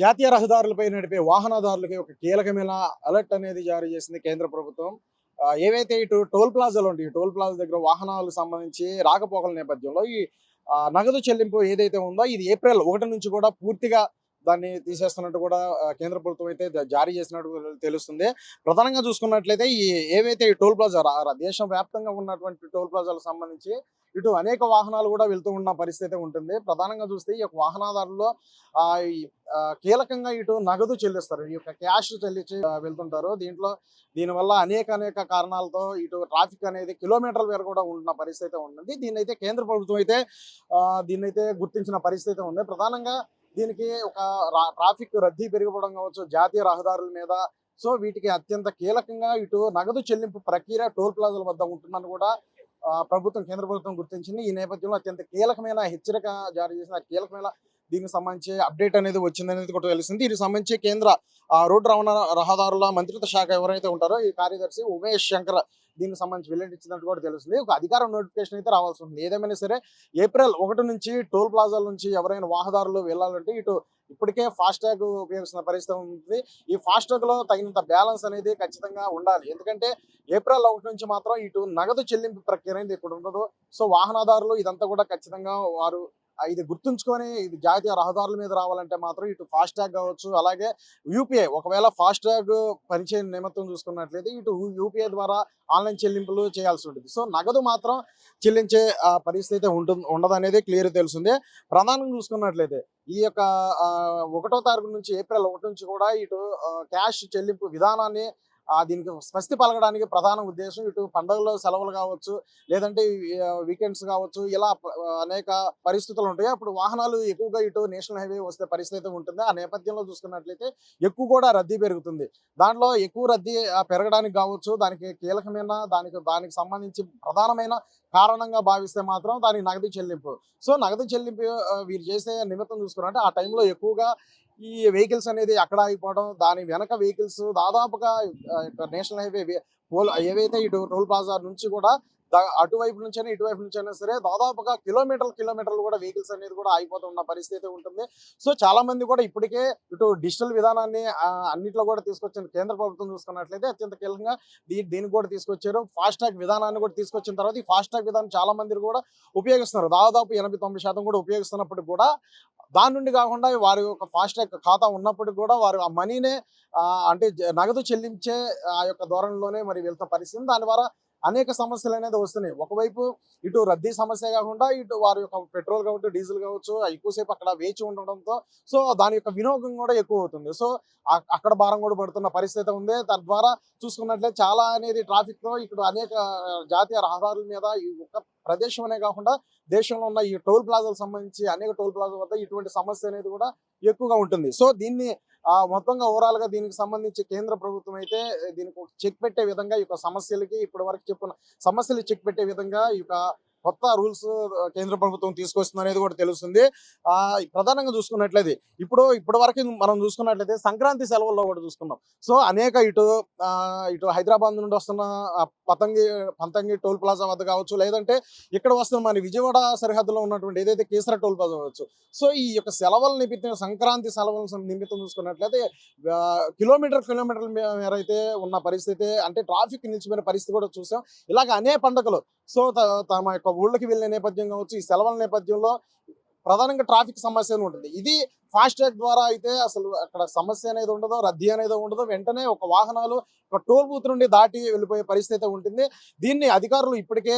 జాతీయ రహదారులపై నడిపే వాహనదారులకి ఒక కీలకమైన అలర్ట్ అనేది జారీ చేసింది కేంద్ర ప్రభుత్వం. ఏవైతే ఇటు టోల్ ప్లాజాలు ఉంటాయి టోల్ ప్లాజా దగ్గర వాహనాలకు సంబంధించి రాకపోకల నేపథ్యంలో ఈ నగదు చెల్లింపు ఏదైతే ఉందో ఇది ఏప్రిల్ ఒకటి నుంచి కూడా పూర్తిగా దాన్ని తీసేస్తున్నట్టు కూడా కేంద్ర ప్రభుత్వం అయితే జారీ చేసినట్టు తెలుస్తుంది. ప్రధానంగా చూసుకున్నట్లయితే ఈ ఏవైతే ఈ టోల్ ప్లాజా దేశం వ్యాప్తంగా ఉన్నటువంటి టోల్ ప్లాజాలకు సంబంధించి ఇటు అనేక వాహనాలు కూడా వెళ్తూ ఉన్న పరిస్థితి అయితే ఉంటుంది. ప్రధానంగా చూస్తే ఈ యొక్క వాహనదారుల్లో ఆ, ఈ, కీలకంగా ఇటు నగదు చెల్లిస్తారు. ఈ యొక్క క్యాష్ చెల్లించి వెళ్తుంటారు. దీంట్లో దీనివల్ల అనేక అనేక కారణాలతో ఇటు ట్రాఫిక్ అనేది కిలోమీటర్ల వేరు కూడా ఉన్న పరిస్థితి అయితే ఉంది దీన్ని అయితే కేంద్ర ప్రభుత్వం అయితే దీన్నైతే గుర్తించిన పరిస్థితి అయితే ఉంది. ప్రధానంగా దీనికి ఒక ట్రాఫిక్ రద్దీ పెరిగిపోవడం కావచ్చు జాతీయ రహదారుల మీద. సో వీటికి అత్యంత కీలకంగా ఇటు నగదు చెల్లింపు ప్రక్రియ టోల్ ప్లాజాల వద్ద ఉంటుందని కూడా ప్రభుత్వం కేంద్ర ప్రభుత్వం గుర్తించింది. ఈ నేపథ్యంలో అత్యంత కీలకమైన హెచ్చరిక జారీ చేసిన కీలకమైన దీనికి సంబంధించి అప్డేట్ అనేది వచ్చిందనేది కూడా తెలిసింది దీనికి సంబంధించి కేంద్ర రోడ్డు రవాణా రహదారుల మంత్రిత్వ శాఖ ఎవరైతే ఉంటారో ఈ కార్యదర్శి ఉమేష్ శంకర్ దీనికి సంబంధించి వెల్లడించినట్టు కూడా తెలుస్తుంది. ఒక అధికార నోటిఫికేషన్ అయితే రావాల్సి ఉంటుంది. ఏదేమైనా సరే ఏప్రిల్ ఒకటి నుంచి టోల్ ప్లాజాల నుంచి ఎవరైనా వాహనదారులు వెళ్ళాలంటే ఇటు ఇప్పటికే ఫాస్ట్ ట్యాగ్ ఉపయోగిస్తున్న పరిస్థితి ఉంది. ఈ ఫాస్ట్ ట్యాగ్లో తగినంత బ్యాలెన్స్ అనేది ఖచ్చితంగా ఉండాలి. ఎందుకంటే ఏప్రిల్ ఒకటి నుంచి మాత్రం ఇటు నగదు చెల్లింపు ప్రక్రియ అనేది ఇక్కడ ఉండదు. సో వాహనదారులు ఇదంతా కూడా ఖచ్చితంగా వారు ఇది గుర్తుంచుకొని ఇది జాతీయ రహదారుల మీద రావాలంటే మాత్రం ఇటు ఫాస్ట్ ట్యాగ్ కావచ్చు అలాగే యూపీఐ. ఒకవేళ ఫాస్ట్ ట్యాగ్ పనిచేయని నిమిత్తం చూసుకున్నట్లయితే ఇటు యూపీఐ ద్వారా ఆన్లైన్ చెల్లింపులు చేయాల్సి ఉంటుంది. సో నగదు మాత్రం చెల్లించే పరిస్థితి అయితే ఉంటుంది ఉండదనేది క్లియర్ తెలుస్తుంది ప్రధానంగా చూసుకున్నట్లయితే ఈ యొక్క ఒకటో తారీఖు నుంచి ఏప్రిల్ ఒకటి నుంచి కూడా ఇటు క్యాష్ చెల్లింపు విధానాన్ని దీనికి స్వస్తి పలకడానికి ప్రధాన ఉద్దేశం ఇటు పండుగలో సెలవులు కావచ్చు లేదంటే వీకెండ్స్ కావచ్చు ఇలా అనేక పరిస్థితులు ఉంటాయి. అప్పుడు వాహనాలు ఎక్కువగా ఇటు నేషనల్ హైవే వస్తే పరిస్థితి అయితే ఉంటుంది. ఆ నేపథ్యంలో చూసుకున్నట్లయితే ఎక్కువ కూడా రద్దీ పెరుగుతుంది. దాంట్లో ఎక్కువ రద్దీ పెరగడానికి కావచ్చు దానికి కీలకమైన దానికి దానికి సంబంధించి ప్రధానమైన కారణంగా భావిస్తే మాత్రం దానికి నగదు చెల్లింపు. సో నగదు చెల్లింపు వీరు చేసే నిమిత్తం చూసుకున్నట్టే ఆ టైంలో ఎక్కువగా ఈ వెహికల్స్ అనేది అక్కడ అయిపోవడం దాని వెనక వెహికల్స్ దాదాపుగా నేషనల్ హైవే పోల్ ఏవైతే ఇటు టోల్ ప్లాజా నుంచి కూడా అటువైపు నుంచైనా ఇటువైపు నుంచైనా సరే దాదాపుగా కిలోమీటర్లు కిలోమీటర్లు కూడా వెహికల్స్ అనేది కూడా ఆగిపోతున్న పరిస్థితి ఉంటుంది. సో చాలా మంది కూడా ఇప్పటికే ఇటు డిజిటల్ విధానాన్ని అన్నిట్లో కూడా తీసుకొచ్చిన కేంద్ర ప్రభుత్వం చూసుకున్నట్లయితే అత్యంత కీలకంగా దీనికి కూడా తీసుకొచ్చారు. ఫాస్ట్ ట్రాక్ విధానాన్ని కూడా తీసుకొచ్చిన తర్వాత ఈ ఫాస్ట్ విధానం చాలా మంది కూడా ఉపయోగిస్తున్నారు. దాదాపు ఎనభై తొంభై శాతం కూడా ఉపయోగిస్తున్నప్పుడు కూడా దాని నుండి కాకుండా వారి యొక్క ఫాస్ట్ ఖాతా ఉన్నప్పటికీ కూడా వారు ఆ మనీనే అంటే నగదు చెల్లించే ఆ యొక్క ధోరణిలోనే మరి వెళ్తున్న పరిస్థితి. దాని ద్వారా అనేక సమస్యలు అనేది వస్తున్నాయి. ఒకవైపు ఇటు రద్దీ సమస్య కాకుండా ఇటు వారి యొక్క పెట్రోల్ కావచ్చు డీజిల్ కావచ్చు ఎక్కువసేపు అక్కడ వేచి ఉండడంతో సో దాని యొక్క వినియోగం కూడా ఎక్కువ అవుతుంది. సో అక్కడ భారం కూడా పడుతున్న పరిస్థితి ఉంది. తద్వారా చూసుకున్నట్లయితే చాలా అనేది ట్రాఫిక్తో ఇక్కడ అనేక జాతీయ రహదారుల మీద ఈ ఒక్క ప్రదేశం అనే కాకుండా దేశంలో ఉన్న ఈ టోల్ ప్లాజాలకు సంబంధించి అనేక టోల్ ప్లాజా వద్ద ఇటువంటి సమస్య అనేది కూడా ఎక్కువగా ఉంటుంది. సో దీన్ని మొత్తంగా ఓవరాల్గా దీనికి సంబంధించి కేంద్ర ప్రభుత్వం అయితే దీనికి చెక్ పెట్టే విధంగా ఈ యొక్క సమస్యలకి ఇప్పటి వరకు చెప్పిన సమస్యలు చెక్ పెట్టే విధంగా ఈ యొక్క కొత్త రూల్స్ కేంద్ర ప్రభుత్వం తీసుకొస్తుంది అనేది కూడా తెలుస్తుంది. ఆ ప్రధానంగా చూసుకున్నట్లయితే ఇప్పుడు ఇప్పటి వరకు మనం చూసుకున్నట్లయితే సంక్రాంతి సెలవుల్లో కూడా చూసుకున్నాం. సో అనేక ఇటు ఇటు హైదరాబాద్ నుండి వస్తున్న పతంగి పతంగి పంతంగి టోల్ ప్లాజా వద్ద కావచ్చు లేదంటే ఇక్కడ వస్తున్న మన విజయవాడ సరిహద్దులో ఉన్నటువంటి ఏదైతే కేసర టోల్ ప్లాజా కావచ్చు. సో ఈ యొక్క సెలవుల నిమిత్తం సంక్రాంతి సెలవుల నిమిత్తం చూసుకున్నట్లయితే కిలోమీటర్ కిలోమీటర్ల మేర అయితే ఉన్న పరిస్థితి అంటే ట్రాఫిక్ నిలిచిపోయిన పరిస్థితి కూడా చూసాం. ఇలాగ అనేక పండుగలు సో తమ యొక్క ఊళ్ళకి వెళ్ళే నేపథ్యం కావచ్చు ఈ సెలవుల నేపథ్యంలో ప్రధానంగా ట్రాఫిక్ సమస్యలు ఉంటుంది. ఇది ఫాస్ట్ ట్రాక్ ద్వారా అయితే అసలు అక్కడ సమస్య అనేది ఉండదు రద్దీ అనేది ఉండదు వెంటనే ఒక వాహనాలు ఒక టోల్ బూత్ నుండి దాటి వెళ్ళిపోయే పరిస్థితి అయితే ఉంటుంది. దీన్ని అధికారులు ఇప్పటికే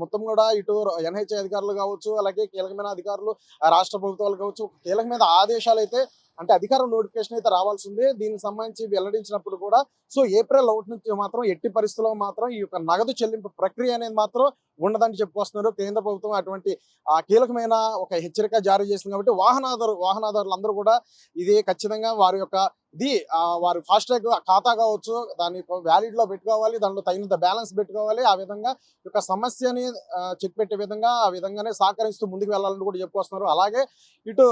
మొత్తం కూడా ఇటు ఎన్హెచ్ఐ అధికారులు కావచ్చు అలాగే కీలకమైన అధికారులు ఆ, రాష్ట్ర ప్రభుత్వాలు కావచ్చు కీలకమైన ఆదేశాలు అయితే అంటే అధికార నోటిఫికేషన్ అయితే రావాల్సి ఉంది. దీనికి సంబంధించి వెల్లడించినప్పుడు కూడా సో ఏప్రిల్ ఒకటి నుంచి మాత్రం ఎట్టి పరిస్థితుల్లో మాత్రం ఈ యొక్క నగదు చెల్లింపు ప్రక్రియ అనేది మాత్రం ఉండదని చెప్పుకొస్తున్నారు. కేంద్ర ప్రభుత్వం అటువంటి కీలకమైన ఒక హెచ్చరిక జారీ చేసింది కాబట్టి వాహనదారు వాహనాదారు అందరూ కూడా ఇది ఖచ్చితంగా వారి యొక్క ఇది వారు వారి ఫాస్ట్ ట్రాక్ ఖాతా కావచ్చు దాన్ని వ్యాలిడ్లో పెట్టుకోవాలి దాంట్లో తగినంత బ్యాలెన్స్ పెట్టుకోవాలి ఆ విధంగా ఈ యొక్క సమస్యని చెక్ పెట్టే విధంగా ఆ విధంగానే సహకరిస్తూ ముందుకు వెళ్ళాలని కూడా చెప్పుకొస్తున్నారు. అలాగే ఇటు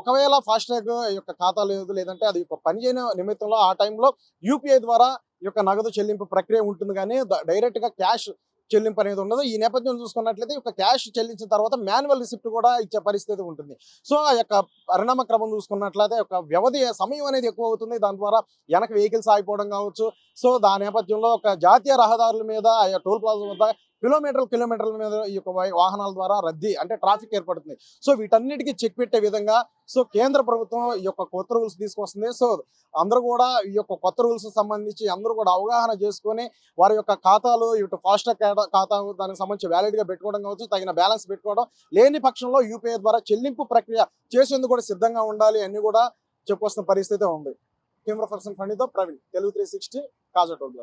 ఒకవేళ ఫాస్ట్ ట్రాక్ యొక్క ఖాతా లేదు లేదంటే అది ఒక పని చేయని నిమిత్తంలో ఆ టైంలో యూపీఐ ద్వారా ఈ యొక్క నగదు చెల్లింపు ప్రక్రియ ఉంటుంది కానీ డైరెక్ట్గా క్యాష్ చెల్లింపు అనేది ఉండదు. ఈ నేపథ్యం చూసుకున్నట్లయితే ఒక క్యాష్ చెల్లించిన తర్వాత మాన్యువల్ రిసిప్ట్ కూడా ఇచ్చే పరిస్థితి ఉంటుంది. సో ఆ యొక్క పరిణామ క్రమం చూసుకున్నట్లయితే ఒక వ్యవధి సమయం అనేది ఎక్కువ అవుతుంది దాని ద్వారా వెనక వెహికల్స్ ఆగిపోవడం కావచ్చు. సో దాని నేపథ్యంలో ఒక జాతీయ రహదారుల మీద ఆ టోల్ ప్లాజా వద్ద కిలోమీటర్ల కిలోమీటర్ల మీద ఈ యొక్క వాహనాల ద్వారా రద్దీ అంటే ట్రాఫిక్ ఏర్పడుతుంది. సో వీటన్నిటికీ చెక్ పెట్టే విధంగా సో కేంద్ర ప్రభుత్వం ఈ యొక్క కొత్త రూల్స్ తీసుకొస్తుంది. సో అందరూ కూడా ఈ యొక్క కొత్త రూల్స్ సంబంధించి అందరూ కూడా అవగాహన చేసుకొని వారి యొక్క ఖాతాలు ఇటు ఫాస్టాగ్ ఖాతా దానికి సంబంధించి వ్యాలిడ్గా పెట్టుకోవడం కావచ్చు తగిన బ్యాలెన్స్ పెట్టుకోవడం లేని పక్షంలో యూపీఐ ద్వారా చెల్లింపు ప్రక్రియ చేసేందుకు కూడా సిద్ధంగా ఉండాలి అన్ని కూడా చెప్పుకొస్తున్న పరిస్థితి ఉంది. Camera person ఫండితో Praveen Telugu three sixty Kaza toll